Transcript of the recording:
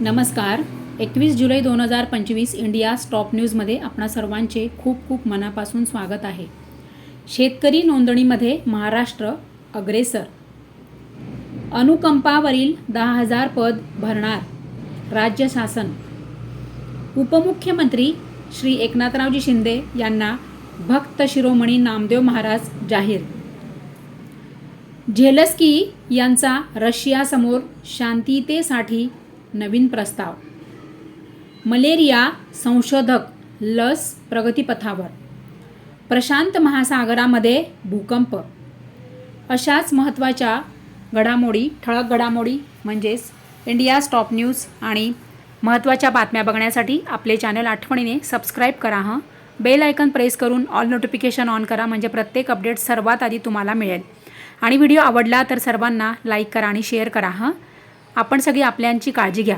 नमस्कार. एकवीस जुलै दोन हजार पंचवीस इंडिया स्टॉप न्यूजमध्ये आपणा सर्वांचे खूप खूप मनापासून स्वागत आहे. शेतकरी नोंदणीमध्ये महाराष्ट्र अग्रेसर. अनुकंपावरील दहा हजार पद भरणार राज्य शासन. उपमुख्यमंत्री श्री एकनाथरावजी शिंदे यांना भक्त शिरोमणी नामदेव महाराज जाहीर. झेलस्की यांचा रशियासमोर शांततेसाठी नवीन प्रस्ताव. मलेरिया संशोधक लस प्रगतीपथावर. प्रशांत महासागरामध्ये भूकंप. अशाच महत्त्वाच्या घडामोडी ठळक घडामोडी म्हणजेच इंडिया स्टॉप न्यूज आणि महत्त्वाच्या बातम्या बघण्यासाठी आपले चॅनल आठवणीने सबस्क्राईब करा हं. बेल आयकन प्रेस करून ऑल नोटिफिकेशन ऑन करा म्हणजे प्रत्येक अपडेट सर्वात आधी तुम्हाला मिळेल. आणि व्हिडिओ आवडला तर सर्वांना लाईक करा आणि शेअर करा हं. आपण सगळी आपल्यांची काळजी घ्या.